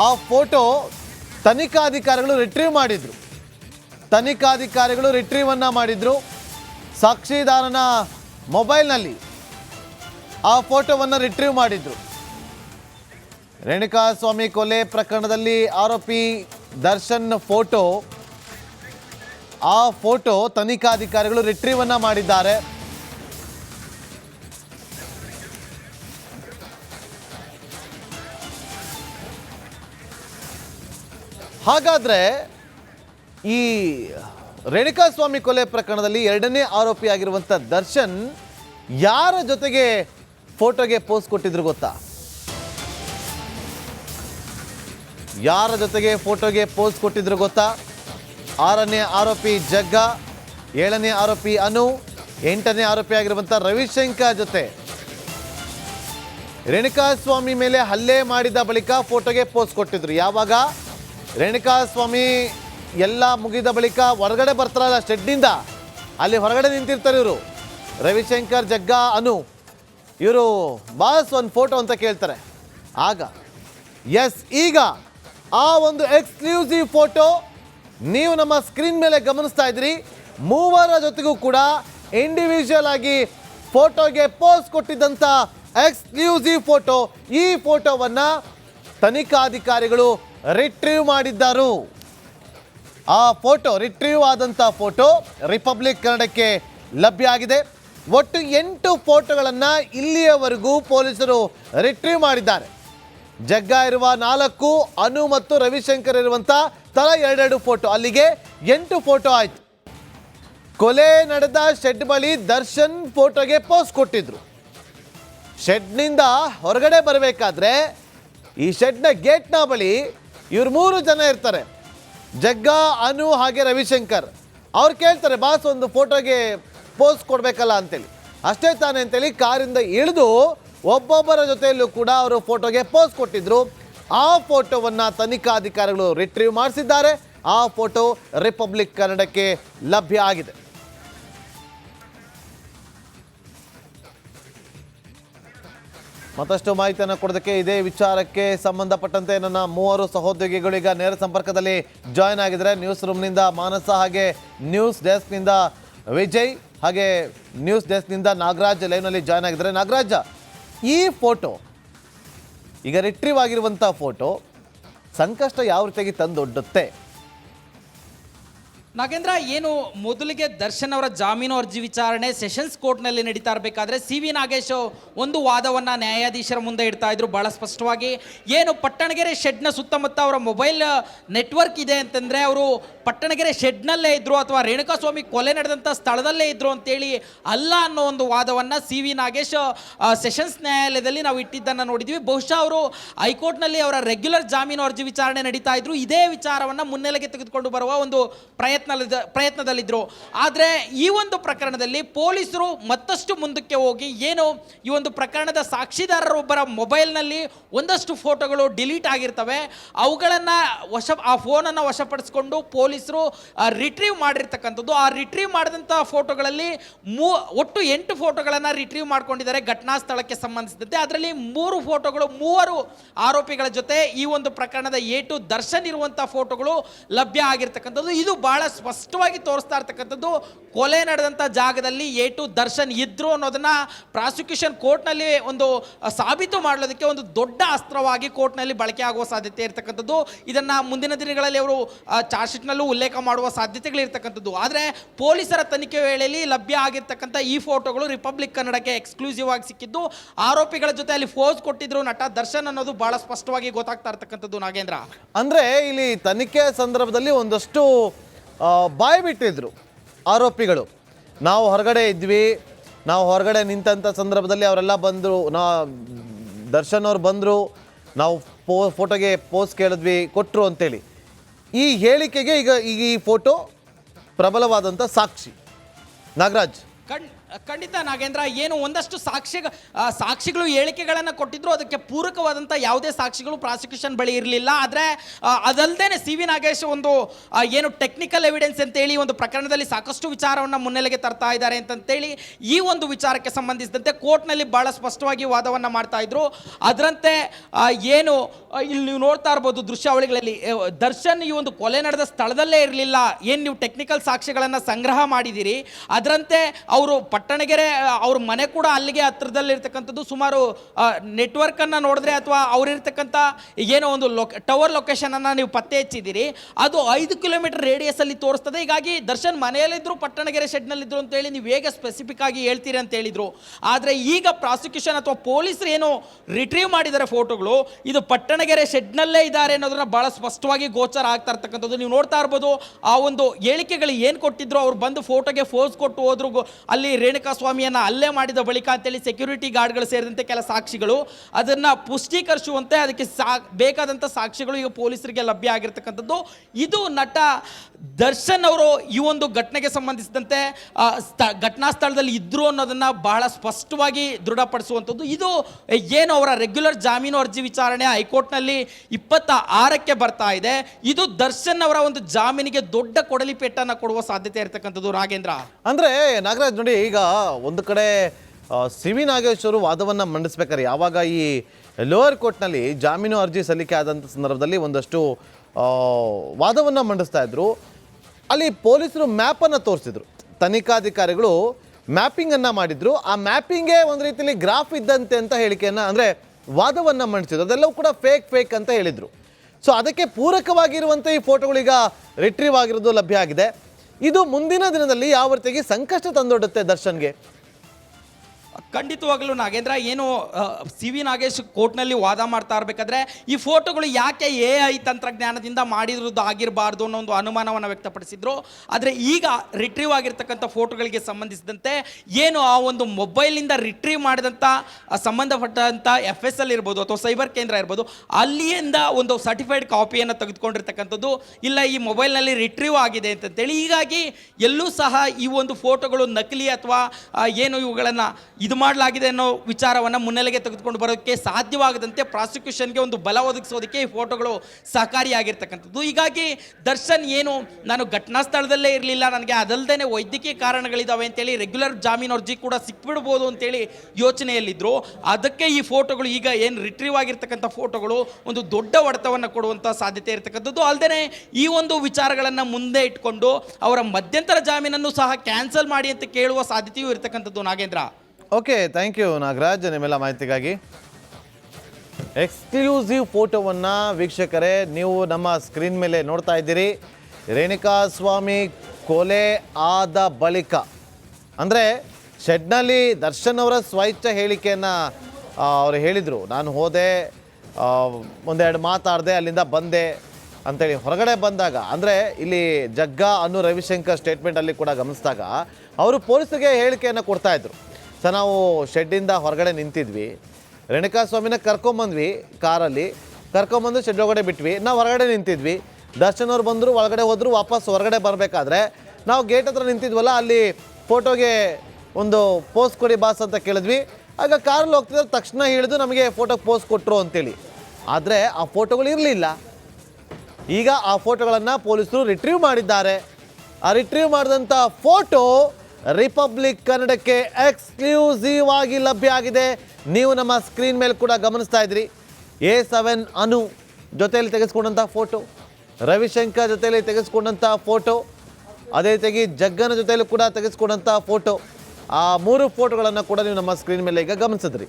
ಆ ಫೋಟೋ ತನಿಖಾಧಿಕಾರಿಗಳು ರಿಟ್ರೀವ್ ಮಾಡಿದ್ರು. ತನಿಖಾಧಿಕಾರಿಗಳು ರಿಟ್ರೀವನ್ನು ಮಾಡಿದರು. ಸಾಕ್ಷಿದಾರನ ಮೊಬೈಲ್ನಲ್ಲಿ ಆ ಫೋಟೋವನ್ನು ರಿಟ್ರೀವ್ ಮಾಡಿದ್ರು. ರೇಣುಕಾಸ್ವಾಮಿ ಕೊಲೆ ಪ್ರಕರಣದಲ್ಲಿ ಆರೋಪಿ ದರ್ಶನ್ ಫೋಟೋ. ಆ ಫೋಟೋ ತನಿಖಾಧಿಕಾರಿಗಳು ರಿಟ್ರೀವನ್ನು ಮಾಡಿದ್ದಾರೆ. ಹಾಗಾದ್ರೆ ಈ ರೇಣುಕಾಸ್ವಾಮಿ ಕೊಲೆ ಪ್ರಕರಣದಲ್ಲಿ ಎರಡನೇ ಆರೋಪಿಯಾಗಿರುವಂಥ ದರ್ಶನ್ ಯಾರ ಜೊತೆಗೆ ಫೋಟೋಗೆ ಪೋಸ್ ಕೊಟ್ಟಿದ್ರು ಗೊತ್ತಾ? ಯಾರ ಜೊತೆಗೆ ಫೋಟೋಗೆ ಪೋಸ್ ಕೊಟ್ಟಿದ್ರು ಗೊತ್ತಾ? ಆರನೇ ಆರೋಪಿ ಜಗ್ಗ, ಏಳನೇ ಆರೋಪಿ ಅನು, ಎಂಟನೇ ಆರೋಪಿ ಆಗಿರುವಂಥ ರವಿಶಂಕರ್ ಜೊತೆ ರೇಣುಕಾಸ್ವಾಮಿ ಮೇಲೆ ಹಲ್ಲೆ ಮಾಡಿದ ಬಳಿಕ ಫೋಟೋಗೆ ಪೋಸ್ ಕೊಟ್ಟಿದ್ರು. ಯಾವಾಗ? ರೇಣುಕಾಸ್ವಾಮಿ ಎಲ್ಲ ಮುಗಿದ ಬಳಿಕ ಹೊರಗಡೆ ಬರ್ತಾರಲ್ಲ ಶೆಡ್ನಿಂದ ಅಲ್ಲಿ ಹೊರಗಡೆ ನಿಂತಿರ್ತಾರೆ ಇವರು. ರವಿಶಂಕರ್ ಜಗ್ಗ ಅನು. ಇವರು ಬಾಸ್ ಒಂದು ಫೋಟೋ ಅಂತ ಕೇಳ್ತಾರೆ. ಆಗ, ಎಸ್, ಈಗ ಆ ಒಂದು ಎಕ್ಸ್ಕ್ಲೂಸಿವ್ ಫೋಟೋ ನೀವು ನಮ್ಮ ಸ್ಕ್ರೀನ್ ಮೇಲೆ ಗಮನಿಸ್ತಾ ಇದ್ರಿ ಮೂವರ ಜೊತೆಗೂ ಕೂಡ ಇಂಡಿವಿಜುವಲ್ ಆಗಿ ಫೋಟೋಗೆ ಪೋಸ್ ಕೊಟ್ಟಿದ್ದಂಥ ಎಕ್ಸ್ಕ್ಲೂಸಿವ್ ಫೋಟೋ. ಈ ಫೋಟೋವನ್ನ ತನಿಖಾಧಿಕಾರಿಗಳು ರಿಟ್ರೀವ್ ಮಾಡಿದ್ದರು. ಆ ಫೋಟೋ ರಿಟ್ರೀವ್ ಆದಂಥ ಫೋಟೋ ರಿಪಬ್ಲಿಕ್ ಕನ್ನಡಕ್ಕೆ ಲಭ್ಯ ಆಗಿದೆ. ಒಟ್ಟು ಎಂಟು ಫೋಟೋಗಳನ್ನು ಇಲ್ಲಿಯವರೆಗೂ ಪೊಲೀಸರು ರಿಟ್ರೀವ್ ಮಾಡಿದ್ದಾರೆ. ಜಗ್ಗ ಇರುವ ನಾಲ್ಕು, ಅನು ಮತ್ತು ರವಿಶಂಕರ್ ಇರುವಂಥ ತಲಾ ಎರಡೆರಡು ಫೋಟೋ ಅಲ್ಲಿಗೆ ಎಂಟು ಫೋಟೋ ಆಯಿತು. ಕೊಲೆ ನಡೆದ ಶೆಡ್ ಬಳಿ ದರ್ಶನ್ ಫೋಟೋಗೆ ಪೋಸ್ ಕೊಟ್ಟಿದ್ರು. ಶೆಡ್ನಿಂದ ಹೊರಗಡೆ ಬರಬೇಕಾದ್ರೆ ಈ ಶೆಡ್ನ ಗೇಟ್ನ ಬಳಿ ಇವ್ರು ಮೂರು ಜನ ಇರ್ತಾರೆ. ಜಗ್ಗ, ಅನು ಹಾಗೆ ರವಿಶಂಕರ್. ಅವ್ರು ಕೇಳ್ತಾರೆ, ಬಾಸ್, ಒಂದು ಫೋಟೋಗೆ ಪೋಸ್ ಕೊಡಬೇಕಲ್ಲ ಅಂತೇಳಿ. ಅಷ್ಟೇ ತಾನೆ ಅಂತೇಳಿ ಕಾರಿಂದ ಇಳಿದು ಒಬ್ಬೊಬ್ಬರ ಜೊತೆಯಲ್ಲೂ ಕೂಡ ಅವರು ಫೋಟೋಗೆ ಪೋಸ್ ಕೊಟ್ಟಿದ್ರು. ಆ ಫೋಟೋವನ್ನು ತನಿಖಾಧಿಕಾರಿಗಳು ರಿಟ್ರೀವ್ ಮಾಡಿಸಿದ್ದಾರೆ. ಆ ಫೋಟೋ ರಿಪಬ್ಲಿಕ್ ಕನ್ನಡಕ್ಕೆ ಲಭ್ಯ ಆಗಿದೆ. ಮತ್ತಷ್ಟು ಮಾಹಿತಿಯನ್ನು ಕೊಡೋದಕ್ಕೆ ಇದೇ ವಿಚಾರಕ್ಕೆ ಸಂಬಂಧಪಟ್ಟಂತೆ ನನ್ನ ಮೂವರು ಸಹೋದ್ಯೋಗಿಗಳೀಗ ನೇರ ಸಂಪರ್ಕದಲ್ಲಿ ಜಾಯ್ನ್ ಆಗಿದ್ದಾರೆ. ನ್ಯೂಸ್ ರೂಮ್ನಿಂದ ಮಾನಸ ಹಾಗೆ ನ್ಯೂಸ್ ಡೆಸ್ಕ್ನಿಂದ ವಿಜಯ್ ಹಾಗೆ ನ್ಯೂಸ್ ಡೆಸ್ಕ್ನಿಂದ ನಾಗರಾಜ್ ಲೈವ್ನಲ್ಲಿ ಜಾಯ್ನ್ ಆಗಿದ್ದಾರೆ. ನಾಗರಾಜ, ಈ ಫೋಟೋ, ಈಗ ರಿಟ್ರೀವ್ ಆಗಿರುವಂಥ ಫೋಟೋ ಸಂಕಷ್ಟ ಯಾವ ರೀತಿಯಾಗಿ ತಂದೊಡ್ಡುತ್ತೆ ನಾಗೇಂದ್ರ, ಏನು ಮೊದಲಿಗೆ ದರ್ಶನ್ ಅವರ ಜಾಮೀನು ಅರ್ಜಿ ವಿಚಾರಣೆ ಸೆಷನ್ಸ್ ಕೋರ್ಟ್ನಲ್ಲಿ ನಡೀತಾ ಇರಬೇಕಾದ್ರೆ ಸಿ ವಿ ನಾಗೇಶ್ ಒಂದು ವಾದವನ್ನು ನ್ಯಾಯಾಧೀಶರ ಮುಂದೆ ಇಡ್ತಾ ಇದ್ರು. ಬಹಳ ಸ್ಪಷ್ಟವಾಗಿ ಏನು ಪಟ್ಟಣಗೆರೆ ಶೆಡ್ನ ಸುತ್ತಮುತ್ತ ಅವರ ಮೊಬೈಲ್ ನೆಟ್ವರ್ಕ್ ಇದೆ ಅಂತಂದರೆ ಅವರು ಪಟ್ಟಣಗೆರೆ ಶೆಡ್ನಲ್ಲೇ ಇದ್ದರು ಅಥವಾ ರೇಣುಕಾಸ್ವಾಮಿ ಕೊಲೆ ನಡೆದಂಥ ಸ್ಥಳದಲ್ಲೇ ಇದ್ದರು ಅಂತೇಳಿ ಅಲ್ಲ ಅನ್ನೋ ಒಂದು ವಾದವನ್ನು ಸಿ ವಿ ನಾಗೇಶ್ ಸೆಷನ್ಸ್ ನ್ಯಾಯಾಲಯದಲ್ಲಿ ನಾವು ಇಟ್ಟಿದ್ದನ್ನು ನೋಡಿದ್ವಿ. ಬಹುಶಃ ಅವರು ಹೈಕೋರ್ಟ್ನಲ್ಲಿ ಅವರ ರೆಗ್ಯುಲರ್ ಜಾಮೀನು ಅರ್ಜಿ ವಿಚಾರಣೆ ನಡೀತಾ ಇದ್ರು. ಇದೇ ವಿಚಾರವನ್ನು ಮುನ್ನೆಲೆಗೆ ತೆಗೆದುಕೊಂಡು ಬರುವ ಒಂದು ಪ್ರಯತ್ನ ಪ್ರಯತ್ನದಲ್ಲಿದ್ದರು ಆದರೆ ಈ ಒಂದು ಪ್ರಕರಣದಲ್ಲಿ ಪೊಲೀಸರು ಮತ್ತಷ್ಟು ಮುಂದಕ್ಕೆ ಹೋಗಿ ಏನು ಈ ಒಂದು ಪ್ರಕರಣದ ಸಾಕ್ಷಿದಾರರೊಬ್ಬರ ಮೊಬೈಲ್ನಲ್ಲಿ ಒಂದಷ್ಟು ಫೋಟೋಗಳು ಡಿಲೀಟ್ ಆಗಿರ್ತವೆ. ಅವುಗಳನ್ನು ವಶ, ಆ ಫೋನನ್ನು ವಶಪಡಿಸಿಕೊಂಡು ಪೊಲೀಸರು ರಿಟ್ರೀವ್ ಮಾಡಿರ್ತಕ್ಕಂಥದ್ದು. ಆ ರಿಟ್ರೀವ್ ಮಾಡಿದಂಥ ಫೋಟೋಗಳಲ್ಲಿ ಮೂ, ಒಟ್ಟು ಎಂಟು ಫೋಟೋಗಳನ್ನು ರಿಟ್ರೀವ್ ಮಾಡ್ಕೊಂಡಿದ್ದಾರೆ ಘಟನಾ ಸ್ಥಳಕ್ಕೆ ಸಂಬಂಧಿಸಿದಂತೆ. ಅದರಲ್ಲಿ ಮೂರು ಫೋಟೋಗಳು, ಮೂವರು ಆರೋಪಿಗಳ ಜೊತೆ ಈ ಒಂದು ಪ್ರಕರಣದ ಏಟು ದರ್ಶನ್ ಇರುವಂಥ ಫೋಟೋಗಳು ಲಭ್ಯ ಆಗಿರ್ತಕ್ಕಂಥದ್ದು. ಇದು ಬಹಳ ಸ್ಪಷ್ಟವಾಗಿ ತೋರಿಸ್ತಾ ಇರ್ತಕ್ಕಂಥದ್ದು, ಕೊಲೆ ನಡೆದಂಥ ಜಾಗದಲ್ಲಿ ಎ ಟು ದರ್ಶನ್ ಇದ್ರು ಅನ್ನೋದನ್ನ ಪ್ರಾಸಿಕ್ಯೂಷನ್ ಕೋರ್ಟ್ನಲ್ಲಿ ಒಂದು ಸಾಬೀತು ಮಾಡೋದಕ್ಕೆ ಒಂದು ದೊಡ್ಡ ಅಸ್ತ್ರವಾಗಿ ಕೋರ್ಟ್ನಲ್ಲಿ ಬಳಕೆ ಆಗುವ ಸಾಧ್ಯತೆ ಇರತಕ್ಕಂಥದ್ದು. ಇದನ್ನ ಮುಂದಿನ ದಿನಗಳಲ್ಲಿ ಅವರು ಚಾರ್ಜ್ ಶೀಟ್ನಲ್ಲೂ ಉಲ್ಲೇಖ ಮಾಡುವ ಸಾಧ್ಯತೆಗಳಿರ್ತಕ್ಕಂಥದ್ದು ಆದರೆ ಪೊಲೀಸರ ತನಿಖೆ ವೇಳೆಯಲ್ಲಿ ಲಭ್ಯ ಆಗಿರ್ತಕ್ಕಂಥ ಈ ಫೋಟೋಗಳು ರಿಪಬ್ಲಿಕ್ ಕನ್ನಡಕ್ಕೆ ಎಕ್ಸ್ಕ್ಲೂಸಿವ್ ಆಗಿ ಸಿಕ್ಕಿದ್ದು. ಆರೋಪಿಗಳ ಜೊತೆ ಅಲ್ಲಿ ಫೋಸ್ ಕೊಟ್ಟಿದ್ರು ನಟ ದರ್ಶನ್ ಅನ್ನೋದು ಬಹಳ ಸ್ಪಷ್ಟವಾಗಿ ಗೊತ್ತಾಗ್ತಾ ಇರ್ತಕ್ಕಂಥದ್ದು ನಾಗೇಂದ್ರ. ಅಂದರೆ ಇಲ್ಲಿ ತನಿಖೆ ಸಂದರ್ಭದಲ್ಲಿ ಒಂದಷ್ಟು ಬಾಯಿ ಬಿಟ್ಟಿದ್ರು ಆರೋಪಿಗಳು. ನಾವು ಹೊರಗಡೆ ಇದ್ವಿ, ನಾವು ಹೊರಗಡೆ ನಿಂತಂಥ ಸಂದರ್ಭದಲ್ಲಿ ಅವರೆಲ್ಲ ಬಂದರು, ನಾ, ದರ್ಶನ್ ಅವ್ರು ಬಂದರು, ನಾವು ಪೋ, ಫೋಟೋಗೆ ಪೋಸ್ ಕೇಳಿದ್ವಿ ಕೊಟ್ಟರು ಅಂತೇಳಿ. ಈ ಹೇಳಿಕೆಗೆ ಈಗ ಈಗ ಈ ಫೋಟೋ ಪ್ರಬಲವಾದಂಥ ಸಾಕ್ಷಿ. ನಾಗರಾಜ್. ಕಣ್ ಖಂಡಿತ ನಾಗೇಂದ್ರ, ಏನು ಒಂದಷ್ಟು ಸಾಕ್ಷಿ ಸಾಕ್ಷಿಗಳು ಹೇಳಿಕೆಗಳನ್ನು ಕೊಟ್ಟಿದ್ರು, ಅದಕ್ಕೆ ಪೂರಕವಾದಂಥ ಯಾವುದೇ ಸಾಕ್ಷಿಗಳು ಪ್ರಾಸಿಕ್ಯೂಷನ್ ಬಳಿ ಇರಲಿಲ್ಲ. ಆದರೆ ಅದಲ್ಲದೆ ಸಿ ವಿ ನಾಗೇಶ್ ಒಂದು ಏನು ಟೆಕ್ನಿಕಲ್ ಎವಿಡೆನ್ಸ್ ಅಂತೇಳಿ ಒಂದು ಪ್ರಕರಣದಲ್ಲಿ ಸಾಕಷ್ಟು ವಿಚಾರವನ್ನು ಮುನ್ನೆಲೆಗೆ ತರ್ತಾ ಇದ್ದಾರೆ ಅಂತಂತೇಳಿ ಈ ಒಂದು ವಿಚಾರಕ್ಕೆ ಸಂಬಂಧಿಸಿದಂತೆ ಕೋರ್ಟ್ನಲ್ಲಿ ಬಹಳ ಸ್ಪಷ್ಟವಾಗಿ ವಾದವನ್ನು ಮಾಡ್ತಾ ಇದ್ರು. ಅದರಂತೆ ಏನು ಇಲ್ಲಿ ನೀವು ನೋಡ್ತಾ ಇರ್ಬೋದು ದೃಶ್ಯಾವಳಿಗಳಲ್ಲಿ ದರ್ಶನ್ ಈ ಒಂದು ಕೊಲೆ ನಡೆದ ಸ್ಥಳದಲ್ಲೇ ಇರಲಿಲ್ಲ. ಏನು ನೀವು ಟೆಕ್ನಿಕಲ್ ಸಾಕ್ಷಿಗಳನ್ನು ಸಂಗ್ರಹ ಮಾಡಿದ್ದೀರಿ? ಅದರಂತೆ, ಅವರು ಪಟ್ಟಣಗೆರೆ ಅವ್ರ ಮನೆ ಕೂಡ ಅಲ್ಲಿಗೆ ಹತ್ರದಲ್ಲಿರ್ತಕ್ಕಂಥದ್ದು ಸುಮಾರು ನೆಟ್ವರ್ಕನ್ನು ನೋಡಿದ್ರೆ ಅಥವಾ ಅವರಿರ್ತಕ್ಕಂಥ ಏನೋ ಒಂದು ಲೊಕ್ ಟವರ್ ಲೊಕೇಶನನ್ನು ನೀವು ಪತ್ತೆ ಹಚ್ಚಿದ್ದೀರಿ. ಅದು ಐದು ಕಿಲೋಮೀಟರ್ ರೇಡಿಯಸಲ್ಲಿ ತೋರಿಸ್ತದೆ. ಹೀಗಾಗಿ ದರ್ಶನ್ ಮನೆಯಲ್ಲಿದ್ದರು ಪಟ್ಟಣಗೆರೆ ಶೆಡ್ನಲ್ಲಿದ್ದರು ಅಂತೇಳಿ ನೀವು ಹೇಗೆ ಸ್ಪೆಸಿಫಿಕ್ ಆಗಿ ಹೇಳ್ತೀರಿ ಅಂತ ಹೇಳಿದರು. ಆದರೆ ಈಗ ಪ್ರಾಸಿಕ್ಯೂಷನ್ ಅಥವಾ ಪೊಲೀಸರು ಏನು ರಿಟ್ರೀವ್ ಮಾಡಿದ್ದಾರೆ ಫೋಟೋಗಳು ಇದು ಪಟ್ಟಣಗೆರೆ ಶೆಡ್ನಲ್ಲೇ ಇದ್ದಾರೆ ಅನ್ನೋದನ್ನ ಭಾಳ ಸ್ಪಷ್ಟವಾಗಿ ಗೋಚರ ಆಗ್ತಾ ಇರ್ತಕ್ಕಂಥದ್ದು. ನೀವು ನೋಡ್ತಾ ಇರ್ಬೋದು, ಆ ಒಂದು ಹೇಳಿಕೆಗಳು ಏನು ಕೊಟ್ಟಿದ್ರು, ಅವ್ರು ಬಂದು ಫೋಟೋಗೆ ಫೋಸ್ ಕೊಟ್ಟು ಹೋದ್ರು ಅಲ್ಲಿ ರೇಣುಕಾ ಸ್ವಾಮಿಯನ್ನ ಅಲ್ಲೇ ಮಾಡಿದ ಬಳಿಕ ಅಂತೇಳಿ ಸೆಕ್ಯೂರಿಟಿ ಗಾರ್ಡ್ಗಳು ಸೇರಿದಂತೆ ಕೆಲ ಸಾಕ್ಷಿಗಳು ಅದನ್ನ ಪುಷ್ಟೀಕರಿಸುವಂತೆ ಅದಕ್ಕೆ ಸಾ ಬೇಕಾದಂಥ ಸಾಕ್ಷಿಗಳು ಈಗ ಪೊಲೀಸರಿಗೆ ಲಭ್ಯ ಆಗಿರ್ತಕ್ಕಂಥದ್ದು. ಇದು ನಟ ದರ್ಶನ್ ಅವರು ಈ ಒಂದು ಘಟನೆಗೆ ಸಂಬಂಧಿಸಿದಂತೆ ಸ್ಥ- ಘಟನಾ ಸ್ಥಳದಲ್ಲಿ ಇದ್ರು ಅನ್ನೋದನ್ನ ಬಹಳ ಸ್ಪಷ್ಟವಾಗಿ ದೃಢಪಡಿಸುವಂಥದ್ದು. ಇದು ಏನು ಅವರ ರೆಗ್ಯುಲರ್ ಜಾಮೀನು ಅರ್ಜಿ ವಿಚಾರಣೆ ಹೈಕೋರ್ಟ್ನಲ್ಲಿ ಇಪ್ಪತ್ತ ಆರಕ್ಕೆ ಬರ್ತಾ ಇದೆ. ಇದು ದರ್ಶನ್ ಅವರ ಒಂದು ಜಾಮೀನಿಗೆ ದೊಡ್ಡ ಕೊಡಲಿ ಪೆಟ್ಟನ್ನು ಕೊಡುವ ಸಾಧ್ಯತೆ ಇರತಕ್ಕಂಥದ್ದು ನಾಗೇಂದ್ರ ಅಂದ್ರೆ ನಾಗರಾಜ್ ನೋಡಿ ಈಗ ಒಂದು ಕಡೆ ಸಿ ವಿ ನಾಗೇಶ್ವರು ವಾದವನ್ನು ಮಂಡಿಸ್ಬೇಕಾದ್ರೆ ಯಾವಾಗ ಈ ಲೋಯರ್ ಕೋರ್ಟ್ನಲ್ಲಿ ಜಾಮೀನು ಅರ್ಜಿ ಸಲ್ಲಿಕೆ ಆದಂಥ ಸಂದರ್ಭದಲ್ಲಿ ಒಂದಷ್ಟು ವಾದವನ್ನು ಮಂಡಿಸ್ತಾ ಇದ್ದರು ಅಲ್ಲಿ ಪೊಲೀಸರು ಮ್ಯಾಪನ್ನು ತೋರಿಸಿದ್ರು. ತನಿಖಾಧಿಕಾರಿಗಳು ಮ್ಯಾಪಿಂಗನ್ನು ಮಾಡಿದ್ರು. ಆ ಮ್ಯಾಪಿಂಗೇ ಒಂದು ರೀತಿಯಲ್ಲಿ ಗ್ರಾಫ್ ಇದ್ದಂತೆ ಅಂತ ಹೇಳಿಕೆಯನ್ನು, ಅಂದರೆ ವಾದವನ್ನು ಮಂಡಿಸಿದ್ರು. ಅದೆಲ್ಲವೂ ಕೂಡ ಫೇಕ್ ಫೇಕ್ ಅಂತ ಹೇಳಿದರು. ಸೊ ಅದಕ್ಕೆ ಪೂರಕವಾಗಿರುವಂಥ ಈ ಫೋಟೋಗಳೀಗ ರಿಟ್ರೀವ್ ಆಗಿರೋದು ಲಭ್ಯ ಆಗಿದೆ. ಇದು ಮುಂದಿನ ದಿನದಲ್ಲಿ ಯಾವ ರೀತಿಯಾಗಿ ಸಂಕಷ್ಟ ತಂದೊಡ್ಡುತ್ತೆ ದರ್ಶನ್ಗೆ. ಖಂಡಿತವಾಗಲೂ ನಾಗೇಂದ್ರ, ಏನು ಸಿ ವಿ ನಾಗೇಶ್ ಕೋರ್ಟ್ನಲ್ಲಿ ವಾದ ಮಾಡ್ತಾ ಇರಬೇಕಾದ್ರೆ ಈ ಫೋಟೋಗಳು ಯಾಕೆ ಎ ಐ ತಂತ್ರಜ್ಞಾನದಿಂದ ಮಾಡಿರೋದು ಆಗಿರಬಾರ್ದು ಅನ್ನೋ ಒಂದು ಅನುಮಾನವನ್ನು ವ್ಯಕ್ತಪಡಿಸಿದ್ರು. ಆದರೆ ಈಗ ರಿಟ್ರೀವ್ ಆಗಿರ್ತಕ್ಕಂಥ ಫೋಟೋಗಳಿಗೆ ಸಂಬಂಧಿಸಿದಂತೆ ಏನು ಆ ಒಂದು ಮೊಬೈಲಿಂದ ರಿಟ್ರೀವ್ ಮಾಡಿದಂಥ ಸಂಬಂಧಪಟ್ಟಂಥ ಎಫ್ ಎಸ್ ಎಲ್ ಇರ್ಬೋದು ಅಥವಾ ಸೈಬರ್ ಕೇಂದ್ರ ಇರ್ಬೋದು, ಅಲ್ಲಿಯಿಂದ ಒಂದು ಸರ್ಟಿಫೈಡ್ ಕಾಪಿಯನ್ನು ತೆಗೆದುಕೊಂಡಿರ್ತಕ್ಕಂಥದ್ದು ಇಲ್ಲ, ಈ ಮೊಬೈಲ್ನಲ್ಲಿ ರಿಟ್ರೀವ್ ಆಗಿದೆ ಅಂತಂತೇಳಿ, ಹೀಗಾಗಿ ಎಲ್ಲೂ ಸಹ ಈ ಒಂದು ಫೋಟೋಗಳು ನಕಲಿ ಅಥವಾ ಏನು ಇವುಗಳನ್ನು ಇದು ಮಾಡಲಾಗಿದೆ ಅನ್ನೋ ವಿಚಾರವನ್ನು ಮುನ್ನೆಲೆಗೆ ತೆಗೆದುಕೊಂಡು ಬರೋಕ್ಕೆ ಸಾಧ್ಯವಾಗದಂತೆ ಪ್ರಾಸಿಕ್ಯೂಷನ್ಗೆ ಒಂದು ಬಲ ಒದಗಿಸೋದಕ್ಕೆ ಈ ಫೋಟೋಗಳು ಸಹಕಾರಿಯಾಗಿರ್ತಕ್ಕಂಥದ್ದು. ಹೀಗಾಗಿ ದರ್ಶನ್ ಏನು, ನಾನು ಘಟನಾ ಸ್ಥಳದಲ್ಲೇ ಇರಲಿಲ್ಲ, ನನಗೆ ಅದಲ್ಲದೆ ವೈದ್ಯಕೀಯ ಕಾರಣಗಳಿದಾವೆ ಅಂತೇಳಿ ರೆಗ್ಯುಲರ್ ಜಾಮೀನು ಅರ್ಜಿ ಕೂಡ ಸಿಕ್ಬಿಡ್ಬೋದು ಅಂತೇಳಿ ಯೋಚನೆಯಲ್ಲಿದ್ದರು ಅದಕ್ಕೆ ಈ ಫೋಟೋಗಳು ಈಗ ಏನು ರಿಟ್ರೀವ್ ಆಗಿರ್ತಕ್ಕಂಥ ಫೋಟೋಗಳು ಒಂದು ದೊಡ್ಡ ಒಡೆತವನ್ನು ಕೊಡುವಂಥ ಸಾಧ್ಯತೆ ಇರತಕ್ಕಂಥದ್ದು. ಅಲ್ಲದೆ ಈ ಒಂದು ವಿಚಾರಗಳನ್ನು ಮುಂದೆ ಇಟ್ಕೊಂಡು ಅವರ ಮಧ್ಯಂತರ ಜಾಮೀನನ್ನು ಸಹ ಕ್ಯಾನ್ಸಲ್ ಮಾಡಿ ಅಂತ ಕೇಳುವ ಸಾಧ್ಯತೆಯೂ ಇರತಕ್ಕಂಥದ್ದು Nagendra. Okay thank you Nagaraj, ನಿಮ್ಮೆಲ್ಲ ಮಾಹಿತಿಗಾಗಿ. ಎಕ್ಸ್ಕ್ಲೂಸಿವ್ ಫೋಟೋವನ್ನು ವೀಕ್ಷಕರೇ, ನೀವು ನಮ್ಮ ಸ್ಕ್ರೀನ್ ಮೇಲೆ ನೋಡ್ತಾ ಇದ್ದೀರಿ. ರೇಣುಕಾ ಸ್ವಾಮಿ ಕೊಲೆ ಆದ ಬಳಿಕ, ಅಂದರೆ ಶೆಡ್ನಲ್ಲಿ ದರ್ಶನ್ ಅವರ ಸ್ವಇಚ್ಛ ಹೇಳಿಕೆಯನ್ನು ಅವರು ಹೇಳಿದರು. ನಾನು ಹೋದೆ ಒಂದೆರಡು ಮಾತಾಡಿದೆ, ಅಲ್ಲಿಂದ ಬಂದೆ ಅಂತೇಳಿ ಹೊರಗಡೆ ಬಂದಾಗ, ಅಂದರೆ ಇಲ್ಲಿ ಜಗ್ಗ ಅನ್ನು ರವಿಶಂಕರ್ ಸ್ಟೇಟ್ಮೆಂಟಲ್ಲಿ ಕೂಡ ಗಮನಿಸಿದಾಗ, ಅವರು ಪೊಲೀಸರಿಗೆ ಹೇಳಿಕೆಯನ್ನು ಕೊಡ್ತಾ ಇದ್ರು. ನಾವು ಶೆಡ್ಡಿಂದ ಹೊರಗಡೆ ನಿಂತಿದ್ವಿ. ರೇಣುಕಾ ಸ್ವಾಮಿನ ಕರ್ಕೊಂಬಂದ್ವಿ ಕಾರಲ್ಲಿ. ಕರ್ಕೊಂಬಂದು ಶೆಡ್ ಒಳಗಡೆ ಬಿಟ್ವಿ. ನಾವು ಹೊರಗಡೆ ನಿಂತಿದ್ವಿ. ದರ್ಶನ್ ಅವ್ರು ಬಂದರು, ಒಳಗಡೆ ಹೋದರು, ವಾಪಸ್ ಹೊರಗಡೆ ಬರಬೇಕಾದ್ರೆ ನಾವು ಗೇಟ್ ಹತ್ರ ನಿಂತಿದ್ವಲ್ಲ, ಅಲ್ಲಿ ಫೋಟೋಗೆ ಒಂದು ಪೋಸ್ ಕೊಡಿ ಬಾಸ್ ಅಂತ ಕೇಳಿದ್ವಿ. ಆಗ ಕಾರಲ್ಲಿ ಹೋಗ್ತಿದ್ರೆ ತಕ್ಷಣ ಹೇಳಿದು ನಮಗೆ ಫೋಟೋಗೆ ಪೋಸ್ ಕೊಟ್ಟರು ಅಂತೇಳಿ. ಆದರೆ ಆ ಫೋಟೋಗಳು ಇರಲಿಲ್ಲ. ಈಗ ಆ ಫೋಟೋಗಳನ್ನು ಪೊಲೀಸರು ರಿಟ್ರೀವ್ ಮಾಡಿದ್ದಾರೆ. ಆ ರಿಟ್ರೀವ್ ಮಾಡಿದಂಥ ಫೋಟೋ ರಿಪಬ್ಲಿಕ್ ಕನ್ನಡಕ್ಕೆ ಎಕ್ಸ್ಕ್ಲೂಸಿವ್ ಆಗಿ ಲಭ್ಯ ಆಗಿದೆ. ನೀವು ನಮ್ಮ ಸ್ಕ್ರೀನ್ ಮೇಲೆ ಕೂಡ ಗಮನಿಸ್ತಾ ಇದ್ರಿ. ಎ ಸೆವೆನ್ ಅನು ಜೊತೆಯಲ್ಲಿ ತೆಗೆಸ್ಕೊಂಡಂಥ ಫೋಟೋ, ರವಿಶಂಕರ್ ಜೊತೆಯಲ್ಲಿ ತೆಗೆಸ್ಕೊಂಡಂಥ ಫೋಟೋ, ಅದೇ ರೀತಿಯಾಗಿ ಜಗ್ಗನ ಜೊತೆಯಲ್ಲೂ ಕೂಡ ತೆಗೆಸ್ಕೊಂಡಂಥ ಫೋಟೋ. ಆ ಮೂರು ಫೋಟೋಗಳನ್ನು ಕೂಡ ನೀವು ನಮ್ಮ ಸ್ಕ್ರೀನ್ ಮೇಲೆ ಈಗ ಗಮನಿಸಿದ್ರಿ.